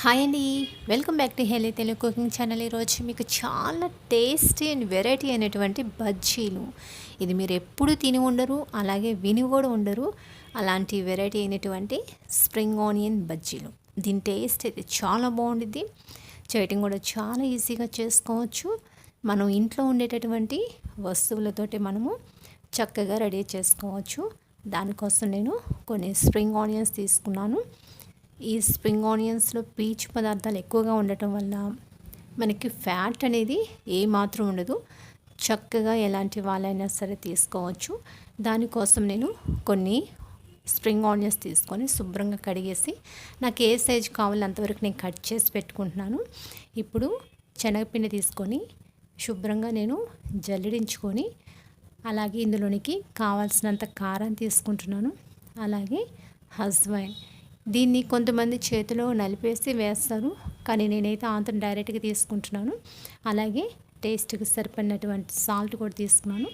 Hi అండి. Welcome back to హెలీ Telugu cooking channel. ఈరోజు మీకు చాలా టేస్టీ అండ్ వెరైటీ అయినటువంటి బజ్జీలు. ఇది మీరు ఎప్పుడు తిని ఉండరు అలాగే విని కూడా ఉండరు. అలాంటి వెరైటీ అయినటువంటి స్ప్రింగ్ ఆనియన్ బజ్జీలు. దీని టేస్ట్ అయితే చాలా బాగుంటుంది చేయటం కూడా చాలా ఈజీగా చేసుకోవచ్చు. మనం ఇంట్లో ఉండేటటువంటి వస్తువులతోటి మనము చక్కగా రెడీ చేసుకోవచ్చు. దానికోసం నేను కొన్ని స్ప్రింగ్ ఆనియన్స్ తీసుకున్నాను. ఈ స్ప్రింగ్ ఆనియన్స్లో పీచు పదార్థాలు ఎక్కువగా ఉండటం వల్ల మనకి ఫ్యాట్ అనేది ఏమాత్రం ఉండదు. చక్కగా ఎలాంటి వాళ్ళైనా సరే తీసుకోవచ్చు. దానికోసం నేను కొన్ని స్ప్రింగ్ ఆనియన్స్ తీసుకొని శుభ్రంగా కడిగేసి నాకు ఏ సైజు కావాలో అంతవరకు నేను కట్ చేసి పెట్టుకుంటున్నాను. ఇప్పుడు శనగపిండి తీసుకొని శుభ్రంగా నేను జల్లడించుకొని అలాగే ఇందులోనికి కావాల్సినంత కారం తీసుకుంటున్నాను. అలాగే హజ్వైన్. దీన్ని కొంతమంది చేతిలో నలిపేసి వేస్తారు. కానీ నేనైతే ఆంతం డైరెక్ట్గా తీసుకుంటున్నాను. అలాగే టేస్ట్కి సరిపడినటువంటి సాల్ట్ కూడా తీసుకున్నాను.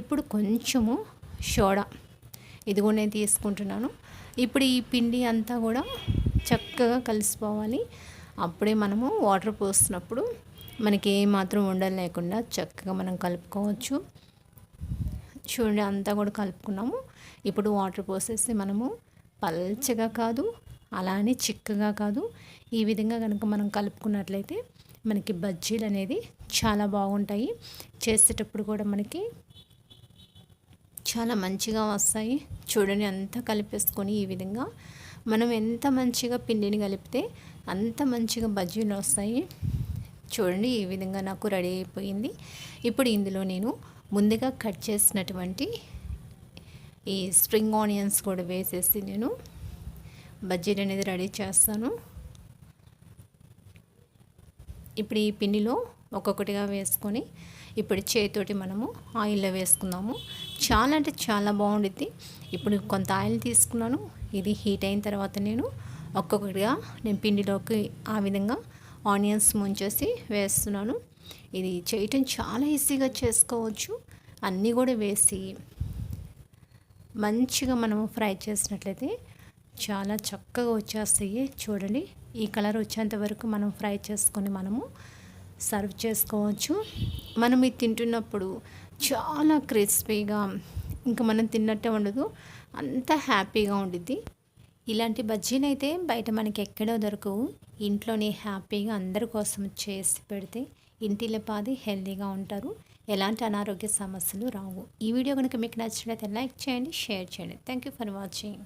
ఇప్పుడు కొంచెము సోడా ఇది కూడా నేను తీసుకుంటున్నాను. ఇప్పుడు ఈ పిండి అంతా కూడా చక్కగా కలిసిపోవాలి. అప్పుడే మనము వాటర్ పోస్తున్నప్పుడు మనకి ఏమాత్రం ఉండాలి ఉండలు లేకుండా చక్కగా మనం కలుపుకోవచ్చు. చూడండి అంతా కూడా కలుపుకున్నాము. ఇప్పుడు వాటర్ పోసేసి మనము పల్చగా కాదు అలానే చిక్కగా కాదు. ఈ విధంగా కనుక మనం కలుపుకున్నట్లయితే మనకి బజ్జీలు అనేది చాలా బాగుంటాయి. చేసేటప్పుడు కూడా మనకి చాలా మంచిగా వస్తాయి. చూడండి అంతా కలిపేసుకొని ఈ విధంగా మనం ఎంత మంచిగా పిండిని కలిపితే అంత మంచిగా బజ్జీలు వస్తాయి. చూడండి ఈ విధంగా నాకు రెడీ అయిపోయింది. ఇప్పుడు ఇందులో నేను ముందుగా కట్ చేసినటువంటి ఈ స్ప్రింగ్ ఆనియన్స్ కూడా వేసేసి నేను బజ్జీలు అనేది రెడీ చేస్తాను. ఇప్పుడు ఈ పిండిలో ఒక్కొక్కటిగా వేసుకొని ఇప్పుడు చేతితోటి మనము ఆయిల్లో వేసుకుందాము. చాలా అంటే చాలా బాగుండిద్ది. ఇప్పుడు కొంత ఆయిల్ తీసుకున్నాను. ఇది హీట్ అయిన తర్వాత నేను ఒక్కొక్కటిగా నేను పిండిలోకి ఆ విధంగా ఆనియన్స్ ముంచేసి వేస్తున్నాను. ఇది చేయటం చాలా ఈజీగా చేసుకోవచ్చు. అన్నీ కూడా వేసి మంచిగా మనము ఫ్రై చేసినట్లయితే చాలా చక్కగా వచ్చేస్తాయి. చూడండి ఈ కలర్ వచ్చేంత వరకు మనం ఫ్రై చేసుకొని మనము సర్వ్ చేసుకోవచ్చు. మనం ఇది తింటున్నప్పుడు చాలా క్రిస్పీగా ఇంకా మనం తిన్నట్టే ఉండదు అంత హ్యాపీగా ఉండిద్ది. ఇలాంటి బజ్జీలు అయితే బయట మనకి ఎక్కడో దొరకవు. ఇంట్లోనే హ్యాపీగా అందరి కోసం చేసి పెడితే ఇంటిలో పాది హెల్తీగా ఉంటారు. ఎలాంటి అనారోగ్య సమస్యలు రావు. ఈ వీడియో కనుక మీకు నచ్చినట్లయితే లైక్ చేయండి షేర్ చేయండి. Thank you for watching